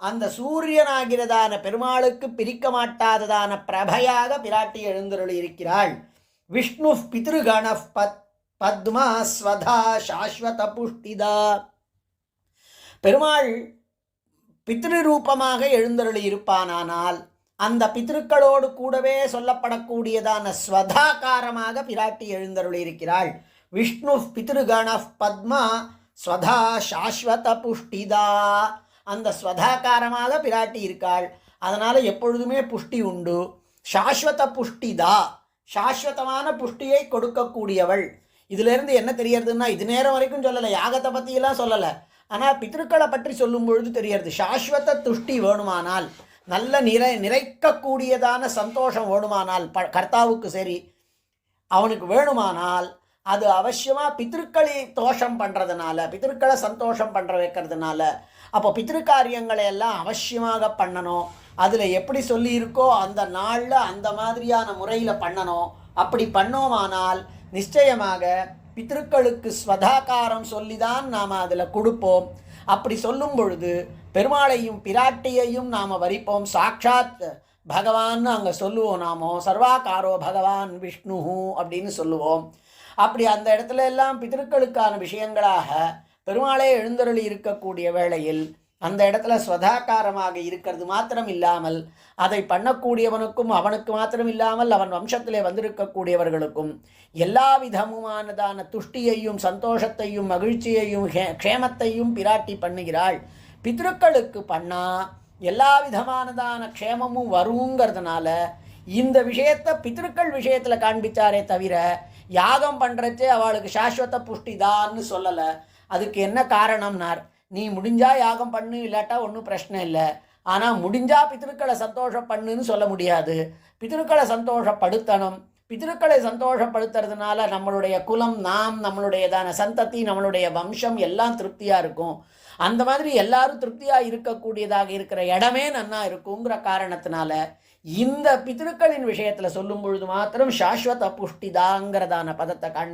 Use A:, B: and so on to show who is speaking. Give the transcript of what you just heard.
A: அந்த சூரியனாகிறதான பெருமாளுக்கு பிரிக்க மாட்டாததான பிரபையாக பிராட்டி எழுந்தருள் இருக்கிறாள் விஷ்ணு பித்ருகண பத் பத்மா ஸ்வதா சாஸ்வத புஷ்டிதா பெருமாள் பித்ரு ரூபமாக எழுந்தருளி இருப்பானானால் அந்த பித்ருக்களோடு கூடவே சொல்லப்படக்கூடியதான ஸ்வதாகாரமாக பிராட்டி எழுந்தருளி இருக்கிறாள் விஷ்ணு பித்ருகண பத்மா ஸ்வதா சாஸ்வத புஷ்டிதா அந்த ஸ்வதாகாரமாக பிராட்டி இருக்காள். அதனால் எப்பொழுதுமே புஷ்டி உண்டு. சாஸ்வத புஷ்டிதா சாஸ்வதமான புஷ்டியை கொடுக்கக்கூடியவள். இதுலேருந்து என்ன தெரியறதுன்னா இது நேரம் வரைக்கும் சொல்லலை. யாகத்தை பற்றியெல்லாம் சொல்லலை. ஆனால் பித்ருக்களை பற்றி சொல்லும் பொழுது தெரியறது. சாஸ்வத துஷ்டி வேணுமானால் நல்ல நிறை நிறைக்கக்கூடியதான சந்தோஷம் வேணுமானால் ப கர்த்தாவுக்கு சரி அவனுக்கு வேணுமானால் அது அவசியமாக பித்திருக்களை தோஷம் பண்ணுறதுனால பித்திருக்களை சந்தோஷம் பண்ணுற வைக்கிறதுனால அப்போ பித்திருக்காரியங்களை எல்லாம் அவசியமாக பண்ணணும். அதில் எப்படி சொல்லியிருக்கோ அந்த நாளில் அந்த மாதிரியான முறையில் பண்ணணும். அப்படி பண்ணோமானால் நிச்சயமாக பித்திருக்களுக்கு ஸ்வதாகாரம் சொல்லி தான் நாம் அதில் கொடுப்போம். அப்படி சொல்லும் பொழுது பெருமாளையும் பிராட்டியையும் நாம் வரிப்போம். சாட்சாத் பகவான்னு அங்கே சொல்லுவோம் நாமோ. சர்வாகாரோ பகவான் விஷ்ணு அப்படின்னு சொல்லுவோம். அப்படி அந்த இடத்துல எல்லாம் பித்திருக்களுக்கான விஷயங்களாக பெருமாளே எழுந்தருளி இருக்கக்கூடிய வேளையில் அந்த இடத்துல ஸ்வதாகாரமாக இருக்கிறது மாத்திரம் இல்லாமல் அதை பண்ணக்கூடியவனுக்கும் அவனுக்கு மாத்திரம் இல்லாமல் அவன் வம்சத்திலே வந்திருக்கக்கூடியவர்களுக்கும் எல்லா விதமுமானதான துஷ்டியையும் சந்தோஷத்தையும் மகிழ்ச்சியையும் ஹே- க்ஷேமத்தையும் பிராட்டி பண்ணுகிறாள். பித்ருக்களுக்கு பண்ணால் எல்லா விதமானதான க்ஷேமமும் வருங்கிறதுனால இந்த விஷயத்தை பித்திருக்கள் விஷயத்தில் காண்பிச்சாரே தவிர யாகம் பண்ணுறச்சே அவளுக்கு சாஸ்வத புஷ்டிதான்னு சொல்லலை. அதுக்கு என்ன காரணம்னார்? நீ முடிஞ்சா யாகம் பண்ணு இல்லாட்டா ஒன்றும் பிரச்சனை இல்லை. ஆனால் முடிஞ்சா பித்திருக்களை சந்தோஷம் பண்ணுன்னு சொல்ல முடியாது. பித்திருக்களை சந்தோஷப்படுத்தணும். பித்திருக்களை சந்தோஷப்படுத்துறதுனால நம்மளுடைய குலம் நாம் நம்மளுடையதான சந்ததி நம்மளுடைய வம்சம் எல்லாம் திருப்தியாக இருக்கும். அந்த மாதிரி எல்லாரும் திருப்தியாக இருக்கக்கூடியதாக இருக்கிற இடமே நன்னா இருக்குங்கிற காரணத்தினால இந்த பித்திருக்களின் விஷயத்தில் சொல்லும் பொழுது மாத்திரம் சாஸ்வத புஷ்டிதாங்கிறதான பதத்தை காண்பி